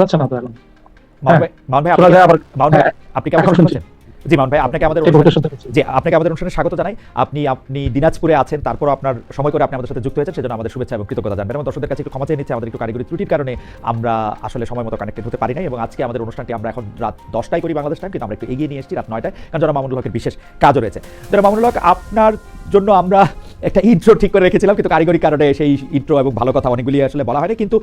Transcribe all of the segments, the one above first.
যাচ্ছে না তো এখন? আপনি হ্যাঁ, কেমন। পাচ্ছেন জি ভাই আপনাকে আমাদের জি আপনাকে আমাদের অনুষ্ঠানে স্বাগত জানাই। আপনি আপনি দিনাজপুরে আছেন তারপর আপনার সময় করে আপনি আমাদের সাথে যুক্ত হয়েছেন সেজন্য আমাদের শুভেচ্ছা এবং কৃতজ্ঞতা জানবেন। এবং দর্শকদের কাছে একটু ক্ষমা চেয়ে নিচ্ছি আমাদের একটু কারিগরি ত্রুটির কারণে আমরা আসলে সময় মতো কানেক্টেড হতে পারি নাই এবং আজকে আমাদের অনুষ্ঠানটি আমরা এখন রাত দশটায় করি বাংলাদেশ টাইম কিন্তু আমরা একটু এগিয়ে নিয়ে এসেছি রাত নয়টায় কারণ যারা মামুনুল হকের বিশেষ কাজও রয়েছে। যারা মামুনুল হক আপনার জন্য আমরা একটা ইন্ট্রো ঠিক করে রেখেছিলাম কিন্তু কারিগরি কারণে সেই ইন্ট্রো এবং ভালো কথা অনেকগুলি আসলে বলা হয়নি। কিন্তু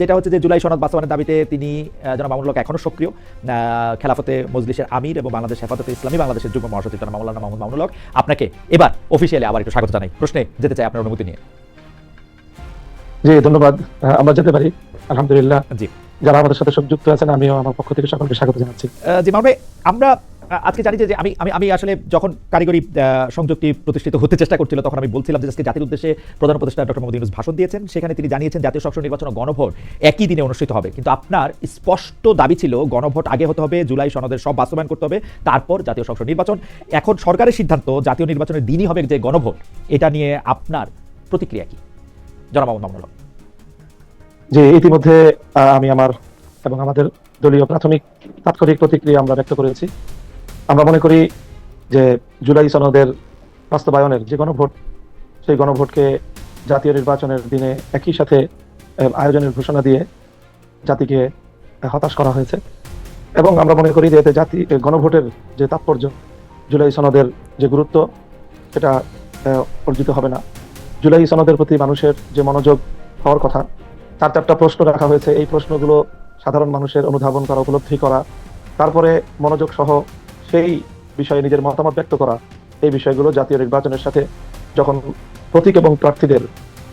যেটা হচ্ছে যে জুলাই সনদ বাস্তবায়নের দাবিতে তিনি যারা মামুনুল হক এখনও সক্রিয়। খেলাফতে মজলিসের আমির এবং বাংলাদেশ হেফাজতে ইসলামী বাংলাদেশের যুগ্ম মহাসচিব জনাব মামুলানা মাহমুদ মামুনুল হক। আপনাকে এবার অফিসিয়ালি আবার একটু স্বাগত জানাই। প্রশ্নে যেতে চাই আপনার অনুমতি নিয়ে। জি ধন্যবাদ। আমরা যেতে পারি। আলহামদুলিল্লাহ। জি। যারা আমাদের সাথে সংযুক্ত আছেন আমিও আমার পক্ষ থেকে সকলকে স্বাগত জানাচ্ছি। জি মামুন আমরা আজকে জানি যে আমি আমি আমি আসলে যখন কারিগরি সংযুক্তি প্রতিষ্ঠিত হতে চেষ্টা করছিল, তখন আমি বলছিলাম যে, আজকে জাতির উদ্দেশ্যে প্রধান উপদেষ্টা ডক্টর মোহাম্মদ ইউনুস ভাষণ দিয়েছেন। সেখানে তিনি জানিয়েছেন, জাতীয় সংসদ নির্বাচন গণভোট একই দিনে অনুষ্ঠিত হবে। কিন্তু আপনার স্পষ্ট দাবি ছিল, গণভোট আগে হতে হবে, জুলাই সনদের সব বাস্তবায়ন করতে হবে, তারপর জাতীয় সংসদ নির্বাচন। এখন সরকারের সিদ্ধান্ত, জাতীয় নির্বাচনের দিনই হবে যে গণভোট। এটা নিয়ে আপনার প্রতিক্রিয়া কি? জনাব মামুনুল যে ইতিমধ্যে আমি আমার এবং আমাদের দলীয় প্রাথমিক, তাৎক্ষণিক প্রতিক্রিয়া আমরা ব্যক্ত করেছি। আমরা মনে করি যে জুলাই সনদের বাস্তবায়নের যে গণভোট, সেই গণভোটকে জাতীয় নির্বাচনের দিনে একই সাথে আয়োজনের ঘোষণা দিয়ে জাতিকে হতাশ করা হয়েছে। এবং আমরা মনে করি যে এতে জাতি গণভোটের যে তাৎপর্য, জুলাই সনদের যে গুরুত্ব, সেটা অর্জিত হবে না। জুলাই সনদের প্রতি মানুষের যে মনোযোগ হওয়ার কথা, চার চারটা প্রশ্ন রাখা হয়েছে। এই প্রশ্নগুলো সাধারণ মানুষের অনুধাবন করা, উপলব্ধি করা, তারপরে মনোযোগ সহ সেই বিষয়ে নিজের মতামত ব্যক্ত করা। এই বিষয়গুলো জাতীয় নির্বাচনের সাথে যখন প্রতীক এবং প্রার্থীদের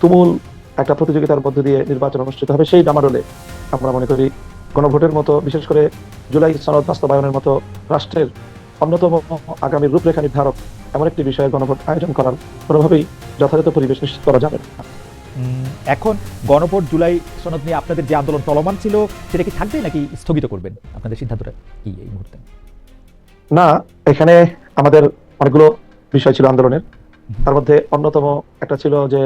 তুমুল একটা প্রতিযোগিতার মধ্য দিয়ে নির্বাচন অনুষ্ঠিত হবে, সেই ডামাডোলে আমরা মনে করি গণভোটের মতো, বিশেষ করে জুলাই সনদ বাস্তবায়নের মতো রাষ্ট্রের অন্যতম আগামী রূপরেখা নির্ধারক এমন একটি বিষয়ে গণভোট আয়োজন করার কোনোভাবেই যথাযথ পরিবেশ নিশ্চিত করা যাবে না। এখন গণভোট জুলাই সনদ নিয়ে আপনাদের যে আন্দোলন চলমান ছিল, সেটা কি থাকবে নাকি স্থগিত করবেন? আপনাদের সিদ্ধান্তটা কি এই মুহূর্তে? না, এখানে আমাদের অনেকগুলো বিষয় ছিল আন্দোলনের। তার মধ্যে অন্যতম একটা ছিল যে,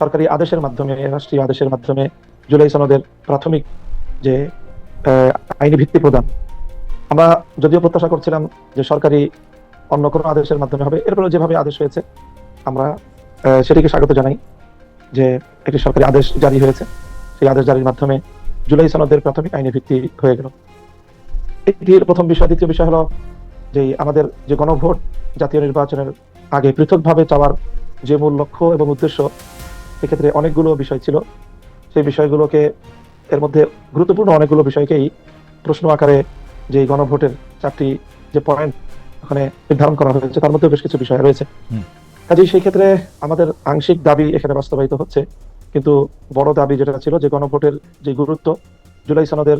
সরকারি আদেশের মাধ্যমে, রাষ্ট্রীয় আদেশের মাধ্যমে জুলাই সনদের প্রাথমিক যে আইনি ভিত্তি প্রদান। আমরা যদিও প্রত্যাশা করছিলাম যে সরকারি অন্য কোনো আদেশের মাধ্যমে হবে এরপরে যেভাবে আদেশ হয়েছে, আমরা সেটিকে স্বাগত জানাই যে, একটি সরকারি আদেশ জারি হয়েছে। সেই আদেশ জারির মাধ্যমে জুলাই সনদের প্রাথমিক আইনি ভিত্তি হয়ে গেল। এটির প্রথম বিষয় দ্বিতীয় বিষয় হলো যে আমাদের যে গণভোট জাতীয় নির্বাচনের আগে পৃথকভাবে চাওয়ার যে মূল লক্ষ্য এবং উদ্দেশ্য সেক্ষেত্রে অনেকগুলো বিষয় ছিল। সেই বিষয়গুলোকে এর মধ্যে গুরুত্বপূর্ণ অনেকগুলো বিষয়কেই প্রশ্ন আকারে যে গণভোটের চারটি যে পয়েন্ট ওখানে নির্ধারণ করা হয়েছে তার মধ্যে বেশ কিছু বিষয় রয়েছে। কাজেই সেই ক্ষেত্রে আমাদের আংশিক দাবি এখানে বাস্তবায়িত হচ্ছে। কিন্তু বড় দাবি যেটা ছিল যে গণভোটের যে গুরুত্ব জুলাই সনদের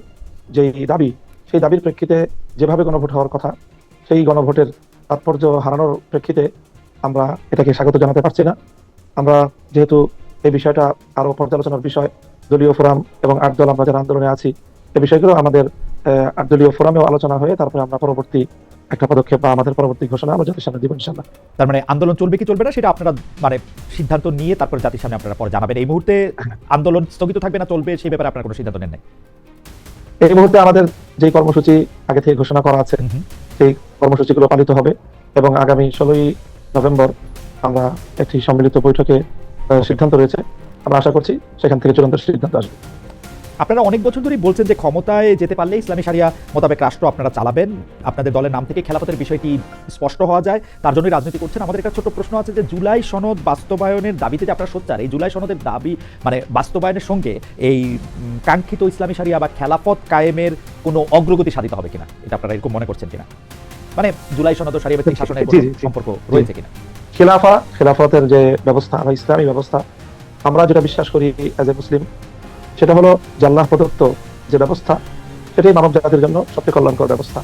যেই দাবি সেই দাবির প্রেক্ষিতে যেভাবে গণভোট হওয়ার কথা, সেই গণভোটের তাৎপর্য হারানোর প্রেক্ষিতে আমরা এটাকে স্বাগত জানাতে পারছি না। আমরা যেহেতু এই বিষয়টা আরও পর্যালোচনার বিষয়, দলীয় ফোরাম এবং আট দল আমরা যারা আন্দোলনে আছি এই বিষয়গুলো আমাদের আট দলীয় ফোরামেও আলোচনা হয়ে তারপরে আমরা পরবর্তী একটা পদক্ষেপ বা আমাদের পরবর্তী ঘোষণা আমরা জাতির সামনে দিব ইনশাল্লাহ তার মানে আন্দোলন চলবে কি চলবে না সেটা আপনারা মানে সিদ্ধান্ত নিয়ে তারপর জাতির সামনে আপনারা পরে জানাবেন। এই মুহূর্তে আন্দোলন স্থগিত থাকবে না, চলবে সেই ব্যাপারে আপনারা কোনো সিদ্ধান্ত নেন নাই? এই মুহূর্তে আমাদের যে কর্মসূচি আগে থেকে ঘোষণা করা আছে সেই কর্মসূচি সেই কর্মসূচিগুলো পালিত হবে এবং আগামী ষোলোই নভেম্বর আমরা একটি সম্মিলিত বৈঠকে সিদ্ধান্ত রয়েছে। আমরা আশা করছি সেখান থেকে চূড়ান্ত সিদ্ধান্ত আসবে। আপনারা অনেক বছর ধরেই বলছেন যে ক্ষমতায় যেতে পারলে ইসলামী সারিয়া মোতাবেক রাষ্ট্র আপনারা চালাবেন। আপনাদের দলের নাম থেকে খেলাফতের বিষয়টি স্পষ্ট হওয়া যায়। তার জন্যই রাজনীতি করছেন। আমাদের একটা ছোট প্রশ্ন আছে যে জুলাই সনদ বাস্তবায়নের দাবিতে যে আপনারা সোচ্চার এই জুলাই সনদের দাবি মানে বাস্তবায়নের সঙ্গে এই কাঙ্ক্ষিত ইসলামী সারিয়া বা খেলাফত কায়েমের কোনো অগ্রগতি সাধিত হবে কিনা? এটা আপনারা এরকম মনে করছেন কিনা? মানে জুলাই সনদ ও সারিয়া শাসনের। সম্পর্ক রয়েছে কিনা? খেলাফা খেলাফতের যে ব্যবস্থা বা ইসলামী ব্যবস্থা আমরা যেটা বিশ্বাস করি অ্যাজ এ মুসলিম সেটা হলো যে আল্লাহ প্রদত্ত যে ব্যবস্থা, সেটাই মানব জাতির জন্য সবচেয়ে কল্যাণকর ব্যবস্থা।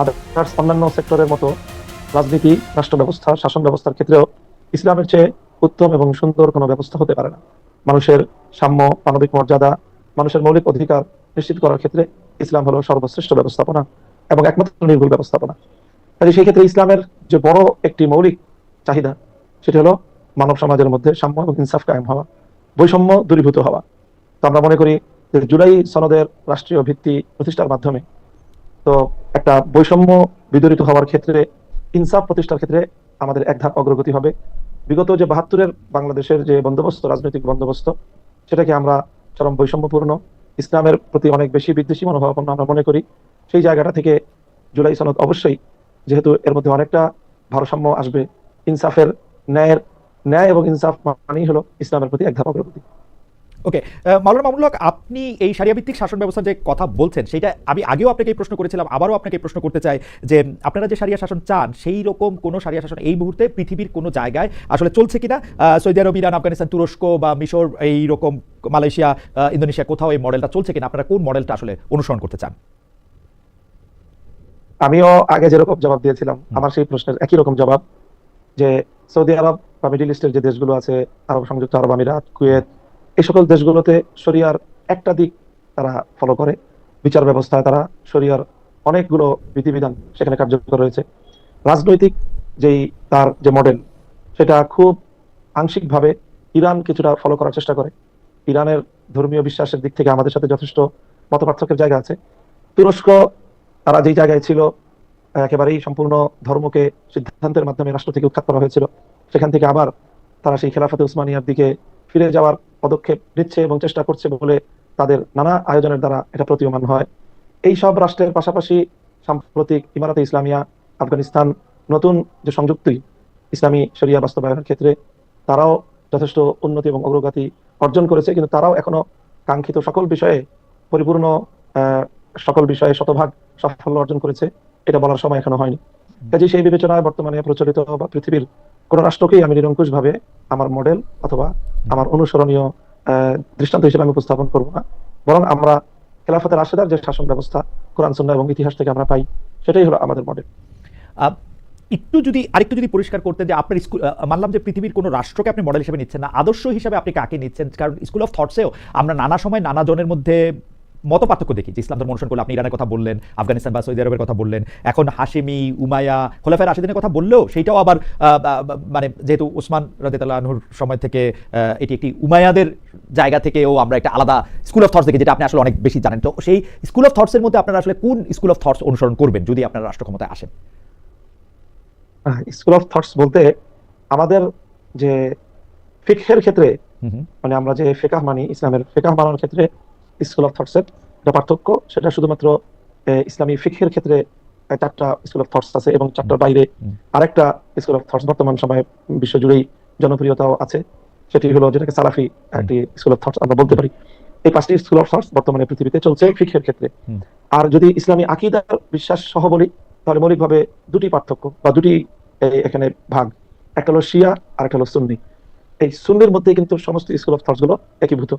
আদার্স অন্যান্য সেক্টরের মতো রাজনীতি রাষ্ট্র ব্যবস্থা শাসন ব্যবস্থার ক্ষেত্রেও ইসলামের চেয়ে উত্তম এবং সুন্দর কোনো ব্যবস্থা হতে পারে না। মানুষের সাম্য, মানবিক মর্যাদা, মানুষের মৌলিক অধিকার নিশ্চিত করার ক্ষেত্রে ইসলাম হলো সর্বশ্রেষ্ঠ ব্যবস্থাপনা এবং একমাত্র নির্ভুল ব্যবস্থাপনা। কাজে সেই ক্ষেত্রে ইসলামের যে বড় একটি মৌলিক চাহিদা, সেটি হলো মানব সমাজের মধ্যে সাম্য এবং ইনসাফ কায়েম হওয়া, বৈষম্য দূরীভূত হওয়া। তো আমরা মনে করি যে জুলাই সনদের রাষ্ট্রীয় ভিত্তি প্রতিষ্ঠার মাধ্যমে তো একটা বৈষম্য বিদরিত হওয়ার ক্ষেত্রে, ইনসাফ প্রতিষ্ঠার ক্ষেত্রে আমাদের এক ধাপ অগ্রগতি হবে। বিগত যে বাহাত্তরের বাংলাদেশের যে বন্দোবস্ত, রাজনৈতিক বন্দোবস্ত, সেটাকে আমরা চরম বৈষম্যপূর্ণ, ইসলামের প্রতি অনেক বেশি বিদ্বেষী মনোভাবাপন্ন আমরা মনে করি। সেই জায়গাটা থেকে জুলাই সনদ অবশ্যই, যেহেতু এর মধ্যে অনেকটা ভারসাম্য আসবে, ইনসাফের ন্যায়ের, ন্যায় এবং ইনসাফ মানেই হলো ইসলামের প্রতি এক ধাপ অগ্রগতি। ওকে মাওলানা মামুনুল হক আপনি এই সারিয়া ভিত্তিক শাসন ব্যবস্থার যে কথা বলছেন সেটা আমি আগেও আপনাকে এই প্রশ্ন করেছিলাম আবারও আপনাকে প্রশ্ন করতে চাই যে আপনারা যে সারিয়া শাসন চান সেই রকম কোনো সারিয়া শাসন এই মুহূর্তে পৃথিবীর কোনো জায়গায় আসলে চলছে কিনা? সৌদি আরব ইরান আফগানিস্তান তুরস্ক বা মিশর এই রকম মালয়েশিয়া ইন্দোনেশিয়া কোথাও এই মডেলটা চলছে কিনা? আপনারা কোন মডেলটা আসলে অনুসরণ করতে চান? আমিও আগে যেরকম জবাব দিয়েছিলাম আমার সেই প্রশ্নের একই রকম জবাব যে সৌদি আরব বা মিডিল ইস্টের যে দেশগুলো আছে আরব সংযুক্ত আরব আমিরাত কুয়েত এই সকল দেশগুলোতে শরিয়ার একটা দিক তারা ফলো করে, বিচার ব্যবস্থায় তারা শরিয়ার অনেকগুলো বিধিবিধান সেখানে কার্যকর রয়েছে। রাজনৈতিক যেই তার যে মডেল সেটা খুব আংশিকভাবে ইরান কিছুটা ফলো করার চেষ্টা করে। ইরানের ধর্মীয় বিশ্বাসের দিক থেকে আমাদের সাথে যথেষ্ট মতপার্থক্যের জায়গা আছে। তুরস্ক, তারা যেই জায়গায় ছিল, একেবারেই সম্পূর্ণ ধর্মকে সিদ্ধান্তের মাধ্যমে রাষ্ট্র থেকে উৎখাত করা হয়েছিল। সেখান থেকে আবার তারা সেই খেলাফতে উসমানিয়ার দিকে ফিরে যাওয়ার পদক্ষেপ নিচ্ছে এবং চেষ্টা করছে বলে তাদের নানা আয়োজনের দ্বারা এটা প্রতীয়মান হয়। এই সব রাষ্ট্রের পাশাপাশি সাম্প্রতিক ইমারাতে ইসলামিয়া, আফগানিস্তান নতুন যে সংযুক্তি, ইসলামী শরিয়া বাস্তবায়নের ক্ষেত্রে তারাও যথেষ্ট উন্নতি এবং অগ্রগতি অর্জন করেছে, কিন্তু তারাও এখনও কাঙ্ক্ষিত সকল বিষয়ে পরিপূর্ণ সকল বিষয়ে শতভাগ সাফল্য অর্জন করেছে, এটা বলার সময় এখনও হয়নি। কাজে সেই বিবেচনায় বর্তমানে প্রচলিত বা পৃথিবীর কোন রাষ্ট্রকেই আমি নিরঙ্কুশ ভাবে আমার মডেল অথবা আমার অনুসরণীয় দৃষ্টান্ত হিসেবে আমি উপস্থাপন করব না। বরং আমরা খেলাফতের রাশেদার যে শাসন ব্যবস্থা, কোরআন, সুন্নাহ এবং ইতিহাস থেকে আমরা পাই, সেটাই হলো আমাদের মডেল। একটু যদি, আরেকটু যদি পরিষ্কার করতে যে আপনার স্কুল মানলাম যে পৃথিবীর কোনো রাষ্ট্রকে আপনি মডেল হিসেবে নিচ্ছেন না, আদর্শ হিসাবে আপনি কাকে নিচ্ছেন? কারণ স্কুল অফ থটসেও আমরা নানা সময় নানা জনের মধ্যে মত পার্থক্য দেখি যে ইসলাম ধর্ম অনুসরণ করলে আপনি ইরানের কথা বললেন আফগানিস্তান বা সৌদি আরবের কথা বললেন এখন হাশিমি উমায়া খোলাফের রাশিদিনের কথা বললেও সেইটাও আবার মানে যেহেতু ওসমান রাজিতাল্লাহুর সময় থেকে এটি একটি উমায়াদের জায়গা থেকেও আমরা একটা আলাদা স্কুল অফ থটস দেখি যেটা আপনি আসলে অনেক বেশি জানেন। তো সেই স্কুল অফ থটসের মধ্যে আপনারা আসলে কোন স্কুল অফ থটস অনুসরণ করবেন যদি আপনারা রাষ্ট্র ক্ষমতায় আসেন? স্কুল অফ থটস বলতে আমাদের যে ফিকহের ক্ষেত্রে মানে আমরা যে ফেকাহ মানি ইসলামের ফেকাহ মানার ক্ষেত্রে স্কুল অফ থটসের যে পার্থক্য সেটা শুধুমাত্র ইসলামী ফিকহের ক্ষেত্রে চারটা স্কুল অফ থটস আছে এবং চারটার বাইরে আরেকটা স্কুল অফ থটস বর্তমান সময়ে বিশ্বজুড়েই জনপ্রিয়তাও আছে। সেটি হলো যেটাকে সালাফি একটি স্কুল অফ থটস আমরা বলতে পারি। এই পাঁচটি স্কুল অফ থটস বর্তমানে পৃথিবীতে চলছে ফিকহের ক্ষেত্রে। আর যদি ইসলামী আকিদার বিশ্বাস সহ বলি তাহলে মৌলিকভাবে দুটি পার্থক্য বা দুটি এখানে ভাগ। একটা হলো শিয়া আর একটা হলো সুন্নি। এই সুন্নির মধ্যে কিন্তু সমস্ত স্কুল অফ থটসগুলো একীভূত।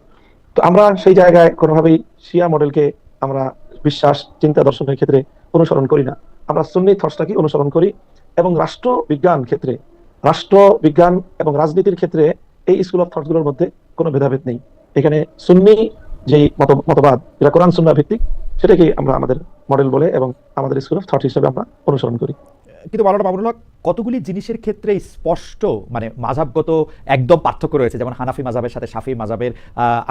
তো আমরা সেই জায়গায় কোনোভাবেই শিয়া মডেলকে আমরা বিশ্বাস, চিন্তা, দর্শনের ক্ষেত্রে অনুসরণ করি না। আমরা সুন্নি থটসটাকে অনুসরণ করি এবং রাষ্ট্র বিজ্ঞান ক্ষেত্রে রাষ্ট্র বিজ্ঞান এবং রাজনীতির ক্ষেত্রে এই স্কুল অফ থটসগুলোর মধ্যে কোনো ভেদাভেদ নেই। এখানে সুন্নি যেই মত- মতবাদ, যেটা কোরআন সুন্না ভিত্তিক, সেটাকেই আমরা আমাদের মডেল বলে এবং আমাদের স্কুল অফ থট হিসেবে আমরা অনুসরণ করি। কিন্তু মাওলানা মামুনুল হক কতগুলি জিনিসের ক্ষেত্রে স্পষ্ট মানে মাঝাবগত একদম পার্থক্য রয়েছে? যেমন হানাফি মাজাবের সাথে শাফি মাজাবের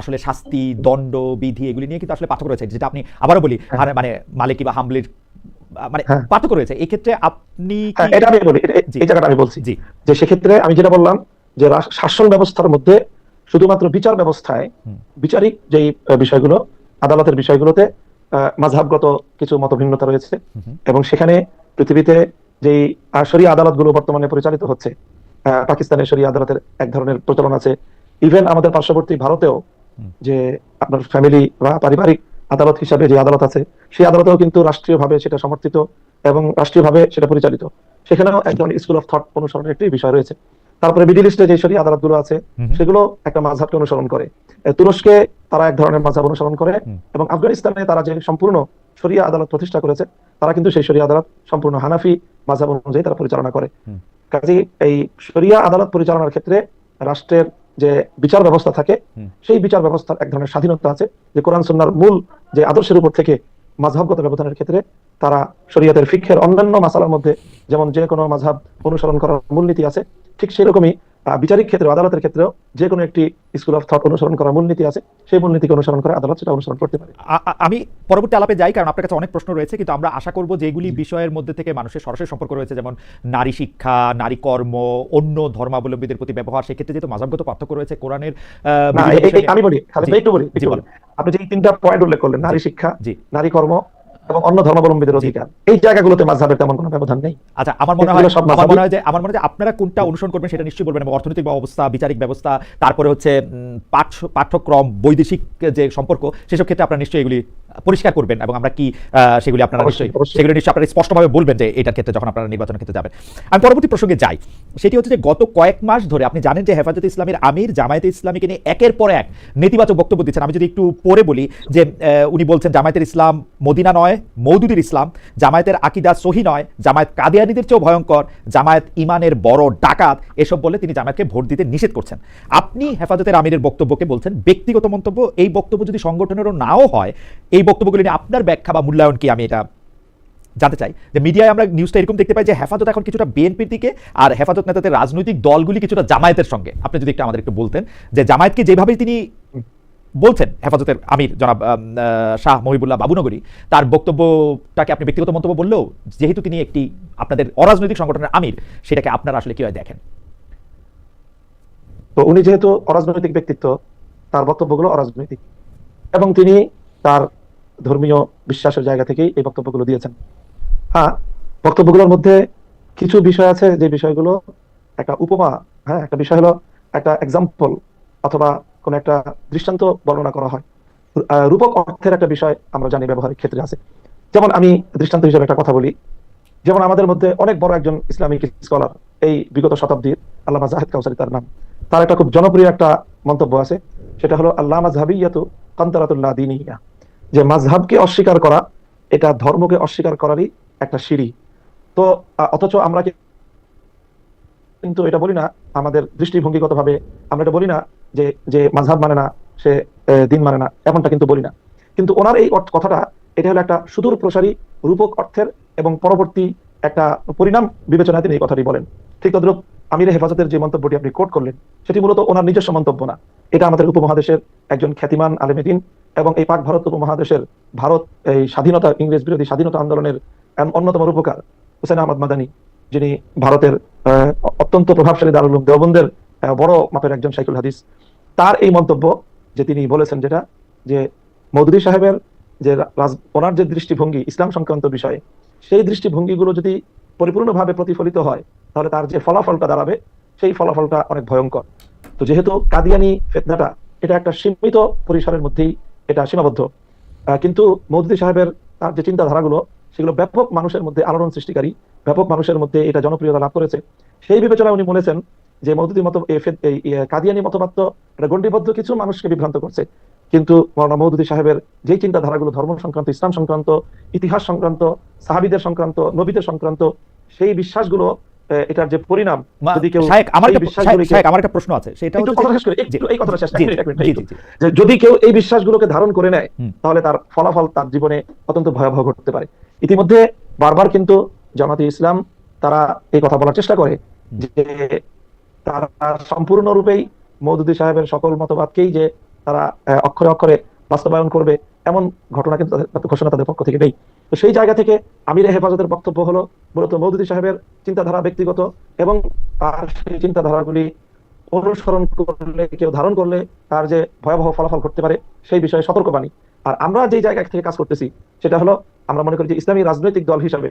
আসলে শাস্তি দণ্ড বিধি এগুলি নিয়ে কিন্তু আসলে পার্থক্য রয়েছে। যেটা আপনি আবারও বলি মানে মালিকি বা হামলির মানে হ্যাঁ। পার্থক্য রয়েছে। এই ক্ষেত্রে আপনি হ্যাঁ এটা আমি বলি এই জায়গাটা আমি বলছি। জি। যে সেক্ষেত্রে আমি যেটা বললাম যে শাসন ব্যবস্থার মধ্যে শুধুমাত্র বিচার ব্যবস্থায়। বিচারিক আহ, বিষয়গুলো আদালতের বিষয়গুলোতে মাঝহাবগত কিছু মতভিন্নতা রয়েছে। এবং সেখানে পৃথিবীতে আহ, শরিয়া আদালতগুলো বর্তমানে পরিচালিত হচ্ছে পাকিস্তানের শরিয়া আদালতের এক ধরনের প্রচলন আছে। ইভেন আমাদের পার্শ্ববর্তী ভারতেও যে আপনার ফ্যামিলি বা পারিবারিক আদালত হিসাবে যে আদালত আছে সেই আদালতেও কিন্তু রাষ্ট্রীয়ভাবে সেটা সমর্থিত এবং রাষ্ট্রীয়ভাবে সেটা পরিচালিত। সেখানেও এক ধরনের স্কুল অফ থট অনুসরণের একটি বিষয় রয়েছে। তারপরে মিডিল ইস্টে যে শরিয়া আদালতগুলো আছে সেগুলো একটা মাঝহাবকে অনুসরণ করে। তুরস্কে তারা এক ধরনের মাঝহাব অনুসরণ করে এবং আফগানিস্তানে তারা যে সম্পূর্ণ শরিয়া আদালত প্রতিষ্ঠা করেছে তারা কিন্তু সেই শরিয়া আদালত সম্পূর্ণ হানাফি মাঝহাব অনুযায়ী তারা পরিচালনা করে। কাজে এই শরিয়া আদালত পরিচালনার ক্ষেত্রে রাষ্ট্রের যে বিচার ব্যবস্থা থাকে সেই বিচার ব্যবস্থার এক ধরনের স্বাধীনতা আছে যে কোরআন সুন্নাহর মূল যে আদর্শের উপর থেকে মাঝহাবগত ব্যবধানের ক্ষেত্রে তারা শরীয়তের ফিক্ষের অন্যান্য মাসালার মধ্যে যেমন যে কোনো মাঝহাব অনুসরণ করার মূলনীতি আছে ঠিক সেরকমই বিচারিক ক্ষেত্রে আদালতের ক্ষেত্রেও যে কোনো একটি স্কুল অফ থট অনুসরণ করার মূলনীতি আছে সেই মূলনীতিকে অনুসরণ করে আদালত সেটা অনুসরণ করতে পারে। আমি পরবর্তী আলাপে যাই কারণ আপনার কাছে অনেক প্রশ্ন রয়েছে কিন্তু আমরা আশা করব যেগুলি বিষয়ের মধ্যে থেকে মানুষের সরাসরি সম্পর্ক রয়েছে যেমন নারী শিক্ষা নারী কর্ম অন্য ধর্মাবলম্বীদের প্রতি ব্যবহার সেক্ষেত্রে যেহেতু মাঝাবগত পার্থক্য রয়েছে কোরআনের আমি বলি একটু বলি। আপনি যে তিনটা পয়েন্ট উল্লেখ করলেন নারী শিক্ষা জি। নারী কর্ম এবং অন্য ধর্মাবলম্বীদের অধিকার। এই জায়গাগুলোতে মাঝহাবের তেমন কোনো ব্যবধান নেই। আচ্ছা আমার মনে হয় সব আমার মনে হয় যে আমার মনে হয় যে আপনারা কোনটা অনুসরণ করবেন সেটা নিশ্চয়ই বলবেন অর্থনৈতিক অবস্থা বিচারিক ব্যবস্থা তারপরে হচ্ছে পাঠ্য পাঠ্যক্রম বৈদেশিক যে সম্পর্ক সেসব ক্ষেত্রে আপনারা নিশ্চয়ই এগুলি পরিষ্কার করবেন এবং আমরা কি সেগুলি আপনারা নিশ্চয়ই সেগুলি নিশ্চয়ই আপনারা স্পষ্টভাবে বলবেন যে এটার ক্ষেত্রে যখন আপনারা নির্বাচনের ক্ষেত্রে যাবেন। আমি পরবর্তী প্রসঙ্গে যাই। সেটি হচ্ছে যে গত কয়েক মাস ধরে আপনি জানেন যে হেফাজতে ইসলামের আমির জামায়াতে ইসলামীকে নিয়ে একের পর এক নেতিবাচক বক্তব্য দিচ্ছেন। আমি যদি একটু পরে বলি যে উনি বলছেন জামায়াতের ইসলাম মদিনা নয় মৌদুদির ইসলাম। জামায়াতের আকিদা সহি নয়, জামায়াত কাদিয়ানিদের চেয়েও ভয়ঙ্কর, জামায়াত ইমানের বড় ডাকাত, এসব বলে তিনি জামায়াতকে ভোট দিতে নিষেধ করছেন। আপনি হেফাজতের আমিরের বক্তব্যকে বলছেন, ব্যক্তিগত মন্তব্য, এই বক্তব্য যদি সংগঠনেরও নাও হয়, এই বক্তব্যগুলি নিয়ে আপনার ব্যাখ্যা বা মূল্যায়ন কি? আমি এটা জানতে চাই। যে মিডিয়ায় আমরা নিউজটা এরকম দেখতে পাই যে হেফাজত এখন কিছুটা বিএনপির দিকে আর হেফাজত নেতাদের রাজনৈতিক দলগুলি কিছুটা জামায়াতের সঙ্গে। আপনি যদি একটু আমাদের একটু বলতেন যে জামায়াতকে যেভাবে তিনি বলছেন হেফাজতের আমির জনাব শাহ মহিবুল্লাহ বাবুনগরী। তার বক্তব্যটাকে আপনি ব্যক্তিগত মন্তব্য বললেও যেহেতু তিনি একটি আপনাদের অরাজনৈতিক সংগঠনের আমির, সেটাকে আপনারা আসলে কীভাবে দেখেন? তো উনি যেহেতু অরাজনৈতিক ব্যক্তিত্ব, তার বক্তব্যগুলো অরাজনৈতিক। এবং তিনি তার ধর্মীয় বিশ্বাসের জায়গা থেকেই এই বক্তব্যগুলো দিয়েছেন। হ্যাঁ বক্তব্যগুলোর মধ্যে কিছু বিষয় আছে, যে বিষয়গুলো একটা উপমা হ্যাঁ একটা বিষয় হলো একটা এক্সাম্পল অথবা কোন একটা দৃষ্টান্ত বর্ণনা করা হয়। রূপক অর্থের একটা বিষয় আমরা জানি ব্যবহারিক ক্ষেত্রে আছে। যেমন আমি দৃষ্টান্ত হিসেবে একটা কথা বলি। যেমন আমাদের মধ্যে অনেক বড় একজন ইসলামিক স্কলার, এই বিগত শতাব্দীর আল্লামা জাহেদ কাউসারি তার নাম। তার একটা খুব জনপ্রিয় একটা মন্তব্য আছে, সেটা হলো আল্লাহ মাঝহাবিয়াতু কান্তারাতুল্লাহ দিনিয়া। যে মাঝহাবকে অস্বীকার করা, এটা ধর্মকে অস্বীকার করারই একটা সিঁড়ি। তো অথচ আমরা কিন্তু এটা বলি না, আমাদের দৃষ্টিভঙ্গিগত ভাবে আমরা এটা বলি না যে যে মাঝহাব মানে না, সে দিন মানে না, এমনটা কিন্তু বলি না। কিন্তু ওনার এই কথাটা, এটা হলো একটা সুদূর প্রসারী রূপক অর্থের এবং পরবর্তী একটা পরিণাম বিবেচনায় তিনি এই কথাটি বলেন। ঠিক তদ্রুপ আমির হেফাজতের যে মন্তব্যটি আপনি কোট করলেন, সেটি মূলত ওনার নিজস্ব মন্তব্য না। এটা আমাদের উপমহাদেশের একজন খ্যাতিমান আলেমেদিন এবং এই পাক ভারত উপমহাদেশের ভারত, এই স্বাধীনতা, ইংরেজ বিরোধী স্বাধীনতা আন্দোলনের অন্যতম রূপকার হুসেন আহমদ মাদানী, যিনি ভারতের অত্যন্ত প্রভাবশালী দারুল দেওবন্দের বড় মাপের একজন শাইখুল হাদিস। তার এই মন্তব্য যে তিনি বলেছেন যেটা, যে মৌদুদি সাহেবের যে রাজ- ওনার যে দৃষ্টিভঙ্গি ইসলাম সংক্রান্ত বিষয়ে, সেই দৃষ্টিভঙ্গিগুলো যদি পরিপূর্ণভাবে প্রতিফলিত হয়, তাহলে তার যে ফলাফলটা দাঁড়াবে, সেই ফলাফলটা অনেক ভয়ঙ্কর। তো যেহেতু কাদিয়ানি ফেতনাটা, এটা একটা সীমিত পরিসরের মধ্যেই এটা সীমাবদ্ধ। কিন্তু মৌদুদি সাহেবের তার যে চিন্তাধারাগুলো, সেগুলো ব্যাপক মানুষের মধ্যে আলোড়ন সৃষ্টিকারী, ব্যাপক মানুষের মধ্যে এটা জনপ্রিয়তা লাভ করেছে। সেই বিবেচনায় উনি বলেছেন যে মৌদুদি মত কাদিয়ানি মতবাদ তো গণ্ডিবদ্ধ কিছু মানুষকে বিভ্রান্ত করছে। কিন্তু মৌলানা মৌদুদি সাহেবের যেই চিন্তাধারাগুলো ধর্ম সংক্রান্ত ইসলাম সংক্রান্ত ইতিহাস সংক্রান্ত সাহাবিদের সংক্রান্ত নবীদের সংক্রান্ত সেই বিশ্বাসগুলো এটার যে পরিণাম যদি কেউ আমার একটা প্রশ্ন আছে সেটা যে- এই কথাটা শেষ। যে যদি কেউ এই বিশ্বাসগুলোকে ধারণ করে নেয় তাহলে তার ফলাফল তার জীবনে অত্যন্ত ভয়াবহ ঘটতে পারে। ইতিমধ্যে বারবার কিন্তু জামাতে ইসলাম তারা এই কথা বলার চেষ্টা করে যে তারা সম্পূর্ণরূপেই মৌদুদি সাহেবের সকল মতবাদকেই যে তারা অক্ষরে অক্ষরে বাস্তবায়ন করবে, এমন ঘটনা কিন্তু ঘোষণা তাদের পক্ষ থেকে নেই। তো সেই জায়গা থেকে আমির হেফাজতের বক্তব্য হলো মূলত মৌদুদি সাহেবের চিন্তাধারা ব্যক্তিগত এবং তার সেই চিন্তাধারাগুলি অনুসরণ করলে, কেউ ধারণ করলে তার যে ভয়াবহ ফলাফল ঘটতে পারে, সেই বিষয়ে সতর্কবাণী। আর আমরা যে জায়গা থেকে কাজ করতেছি, সেটা হলো আমরা মনে করি যে ইসলামী রাজনৈতিক দল হিসাবে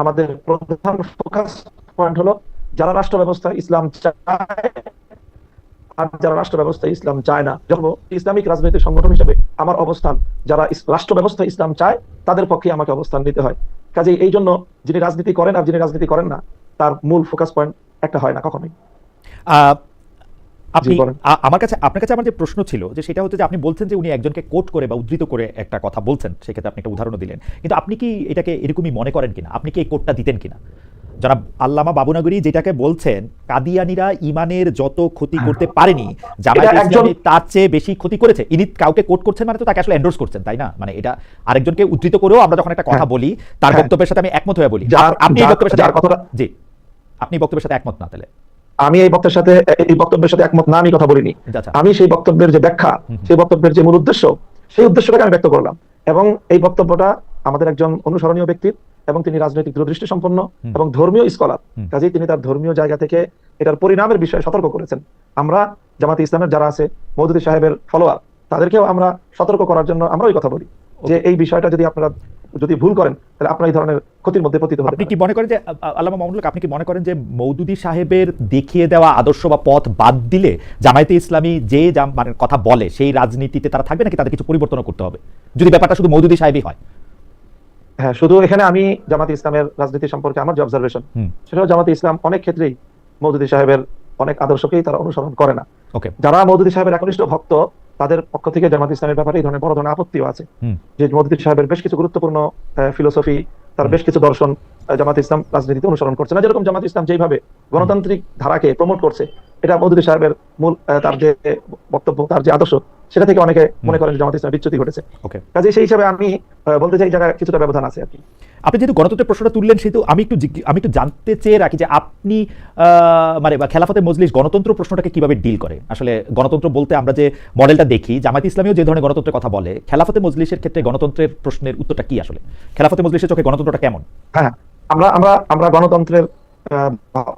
আমাদের প্রধান ফোকাস পয়েন্ট হলো যারা রাষ্ট্র ব্যবস্থা ইসলাম চায় আর যারা রাষ্ট্র ব্যবস্থা ইসলাম চায় না। যখন ইসলামিক রাজনৈতিক সংগঠন হিসেবে আমার অবস্থান যারা রাষ্ট্র ব্যবস্থা ইসলাম চায় তাদের পক্ষে আমাকে অবস্থান নিতে হয়। কাজেই এই জন্য যিনি রাজনীতি করেন আর যিনি রাজনীতি করেন না তার মূল ফোকাস পয়েন্ট একটা হয় না কখনোই। আহ, আপনি বলেন। আমার কাছে আপনার কাছে আমার যে প্রশ্ন ছিল যে সেটা হচ্ছে যে আপনি বলছেন যে উনি একজনকে কোট করে বা উদ্ধৃত করে একটা কথা বলছেন সেক্ষেত্রে আপনি একটা উদাহরণও দিলেন। কিন্তু আপনি কি এটাকে এরকমই মনে করেন কিনা? আপনি কি এই কোটটা দিতেন কিনা? যারা আল্লামা বাবুনগরী যেটাকে বলছেন কাদিয়ানিরা ইমানের যত ক্ষতি করতে পারেনি জামায়াত ইসলামী তার চেয়ে বেশি ক্ষতি করেছে। ইনি কাউকে কোট করছেন মানে তো তাকে আসলে এন্ডোর্স করছেন তাই না? মানে এটা আরেকজনকে উদ্ধৃত করেও আমরা যখন একটা কথা হ্যাঁ। বলি তার হ্যাঁ। বক্তব্যের সাথে আমি একমত হয়ে বলি। আপনি বক্তব্যের সাথে কথাটা- জি। আপনি বক্তব্যের সাথে একমত না তাহলে? আমি এই বক্তব্যের সাথে এই বক্তব্যের সাথে একমত না আমি কথা বলিনি। আচ্ছা আমি সেই বক্তব্যের যে ব্যাখ্যা সেই বক্তব্যের যে মূল উদ্দেশ্য সেই উদ্দেশ্যটাকে আমি ব্যক্ত করলাম। এবং এই বক্তব্যটা আমাদের একজন অনুসরণীয় ব্যক্তির এবং তিনি রাজনৈতিক দূরদৃষ্টি সম্পন্ন এবং ধর্মীয় স্কলার। কাজেই তিনি তার ধর্মীয় জায়গা থেকে এটার পরিণামের বিষয়ে সতর্ক করেছেন। আমরা জামাতে ইসলামের যারা আছে মৌদুদি সাহেবের ফলোয়ার তাদেরকেও আমরা সতর্ক করার জন্য আমরা ওই কথা বলি। যে এই বিষয়টা যদি আপনারা যদি ভুল করেন তাহলে আপনারা এই ধরনের ক্ষতির মধ্যে পতিত হতে আপনি কি মনে করেন যে আল্লামা মামুনুল আপনি কি মনে করেন যে মৌদুদি সাহেবের দেখিয়ে দেওয়া আদর্শ বা পথ বাদ দিলে জামায়াতে ইসলামী যে মানে কথা বলে সেই রাজনীতিতে তারা থাকবে নাকি তাদের কিছু পরিবর্তন করতে হবে? যদি ব্যাপারটা শুধু মৌদুদি সাহেবই হয়। হ্যাঁ শুধু এখানে আমি জামাতে ইসলামের রাজনীতি সম্পর্কে আমার যে অবজারভেশন সেটা জামাতে ইসলাম অনেক ক্ষেত্রেই মৌদুদি সাহেবের অনেক আদর্শকেই তারা অনুসরণ করে না। যারা মৌদুদি সাহেবের একনিষ্ঠ ভক্ত তাদের পক্ষ থেকে জামাত ইসলামের ব্যাপারে এই ধরনের বড় ধরনের আপত্তিও আছে। যে মৌদুদি সাহেবের বেশ কিছু গুরুত্বপূর্ণ ফিলোসফি তার বেশ কিছু দর্শন জামাত ইসলাম রাজনীতিতে অনুসরণ করছে না। যেরকম জামাত ইসলাম যেভাবে গণতান্ত্রিক ধারাকে প্রমোট করছে এটা মৌদুদি সাহেবের মূল তার যে বক্তব্য তার যে আদর্শ সেটা থেকে অনেকে মনে করেন জামাত ইসলাম বিচ্যুতি ঘটেছে। ওকে। কাজে সেই হিসাবে আমি বলতে চাই জায়গায় কিছুটা ব্যবধান আছে আর কি। আপনি যেহেতু গণতন্ত্রের প্রশ্নটা তুললেন সেহেতু আমি একটু আমি একটু জানতে চেয়ে রাখি যে আপনি মানে বা খেলাফতে মজলিস গণতন্ত্র প্রশ্নটাকে কীভাবে ডিল করে? আসলে গণতন্ত্র বলতে আমরা যে মডেলটা দেখি জামাত ইসলামীও যে ধরনের গণতন্ত্রের কথা বলে খেলাফতে মজলিসের ক্ষেত্রে গণতন্ত্রের প্রশ্নের উত্তরটা কি আসলে? খেলাফতে মজলিসের চোখে গণতন্ত্রটা কেমন? হ্যাঁ আমরা আমরা আমরা গণতন্ত্রের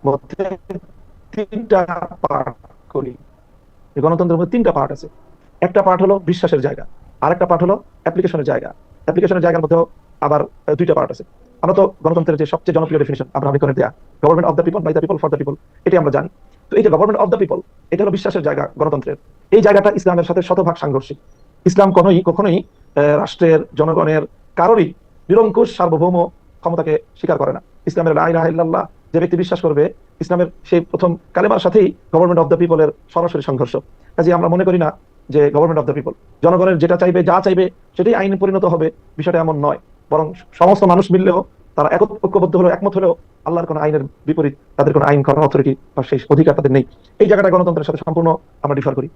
মধ্যে তিনটা পার্ট করি। গণতন্ত্রের মধ্যে তিনটা পার্ট আছে। একটা পার্ট হলো বিশ্বাসের জায়গা, আরেকটা পার্ট হলো অ্যাপ্লিকেশনের জায়গা। অ্যাপ্লিকেশনের জায়গার মধ্যেও আবার দুইটা পার্ট আছে। আমরা তো গণতন্ত্রের যে সবচেয়ে জনপ্রিয় ডেফিনেশন আমরা অনেক দেয়া government of the people by the people for the people এটি আমরা জানি। তো এই যে গভর্নমেন্ট অফ দ্য পিপল এটা হলো বিশ্বাসের জায়গা গণতন্ত্রের। এই জায়গাটা ইসলামের সাথে শতভাগ সাংঘর্ষিক। ইসলাম কোনোই কখনোই রাষ্ট্রের, জনগণের কারোরই নিরঙ্কুশ সার্বভৌম ক্ষমতাকে স্বীকার করে না। ইসলামের ইলাহা ইল্লাল্লাহ যে ব্যক্তি বিশ্বাস করবে, ইসলামের সেই প্রথম কালেমার সাথেই গভর্নমেন্ট অফ দ্য পিপলের সরাসরি সংঘর্ষ। কাজে আমরা মনে করি না যে গভর্নমেন্ট অফ দ্য পিপল জনগণের যেটা চাইবে, যা চাইবে, সেটাই আইনে পরিণত হবে। বিষয়টা এমন নয়। বরং সমস্ত মানুষ মিললেও, তারা এক ঐক্যবদ্ধ হলেও, একমত হলেও আল্লাহর কোনো আইনের বিপরীত তাদের কোনো আইন করার অথরিটি বা সেই অধিকার তাদের নেই। এই জায়গাটা গণতন্ত্রের সাথে সম্পূর্ণ আমরা ডিফার করি।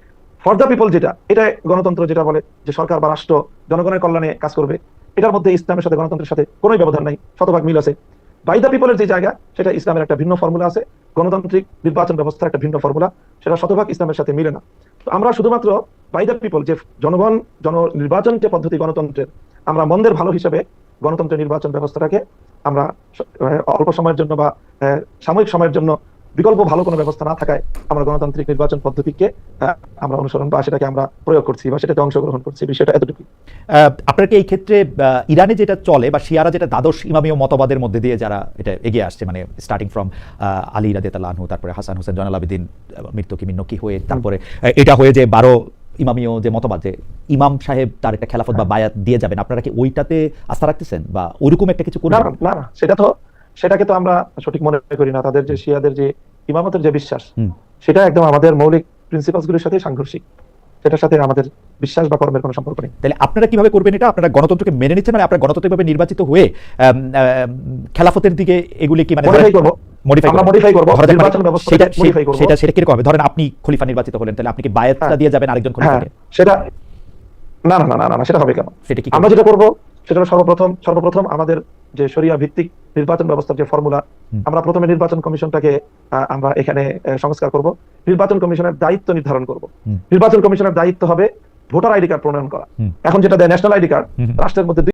ফর দ্য পিপল যেটা এটা গণতন্ত্র যেটা বলে যে সরকার বা রাষ্ট্র জনগণের কল্যাণে কাজ করবে। এটার মধ্যে ইসলামের সাথে, গণতন্ত্রের সাথে কোনো ব্যবধান নাই। শতভাগ মিল আছে। বাই দ্য পিপলের যে জায়গা, সেটা ইসলামের একটা ভিন্ন ফর্মুলা আছে। গণতান্ত্রিক নির্বাচন ব্যবস্থার একটা ভিন্ন ফর্মুলা সেটা শতভাগ ইসলামের সাথে মিলে না। আমরা শুধুমাত্র বাই দ্য পিপল যে জনগণ জন নির্বাচন যে পদ্ধতি গণতন্ত্রের, আমরা মন্দের ভালো হিসেবে গণতন্ত্রের নির্বাচন ব্যবস্থাটাকে আমরা অল্প সময়ের জন্য বা সাময়িক সময়ের জন্য বিকল্প ভালো কোনো ব্যবস্থা না থাকায় আমরা গণতান্ত্রিক নির্বাচন পদ্ধতিকে আমরা অনুসরণ বা সেটাকে আমরা প্রয়োগ করছি বা সেটাতে অংশগ্রহণ করছি বিষয়টা এতটুকু আহ, আপনার কি এই ক্ষেত্রে ইরানে যেটা চলে বা শিয়ারা যেটা দ্বাদশ ইমামীয় মতবাদের মধ্যে দিয়ে যারা এটা এগিয়ে আসছে মানে স্টার্টিং ফ্রম আলী রাদেতাল আনহু তারপরে হাসান হোসেন জয়নাল আবেদিন আহ, মৃত্যু কি মিন্নকি হয়ে তারপরে এটা হয়ে যে বারো ইমামীয় যে মতবাদ যে ইমাম সাহেব তার একটা খেলাফত বা বায়াত দিয়ে যাবেন আপনারা কি ওইটাতে আস্থা রাখতেছেন? বা ওইরকম একটা কিছু করবেন? না না সেটা তো সেটাকে তো আমরা সঠিক মনে করি না। তাদের যে শিয়াদের যে ইমামতের যে বিশ্বাস সেটা একদম আমাদের মৌলিক প্রিন্সিপালস গুলির সাথে সাংঘর্ষিক। সেটার সাথে আমাদের বিশ্বাস বা কর্মের কোনো সম্পর্ক নেই। তাহলে আপনারা কীভাবে করবেন এটা? আপনারা গণতন্ত্রকে মেনে নিচ্ছেন মানে আপনারা গণতান্ত্রিকভাবে নির্বাচিত হয়ে খেলাফতের দিকে এগুলি কি মানে মানে ব্যবস্থাকে সেটা- সে- সেটা সেটা কীরকম হবে? ধরেন আপনি খলিফা নির্বাচিত হলেন তাহলে আপনি কি বায়াতটা। দিয়ে যাবেন আরেকজন খলিফাকে? সেটা না না না না না না, সেটা হবে কেন সেটা কি আমরা যেটা করব সেটা সর্বপ্রথম সর্বপ্রথম আমাদের যে সরিয়া ভিত্তিক নির্বাচন ব্যবস্থার যে ফর্মুলা আমরা প্রথমে নির্বাচন কমিশনটাকে আমরা এখানে সংস্কার করব। নির্বাচন কমিশনের দায়িত্ব নির্ধারণ করব। নির্বাচন কমিশনের দায়িত্ব হবে ভোটার আইডি কার্ড প্রণয়ন করা। এখন যেটা দেয় ন্যাশনাল আইডি কার্ড। রাষ্ট্রের মধ্যে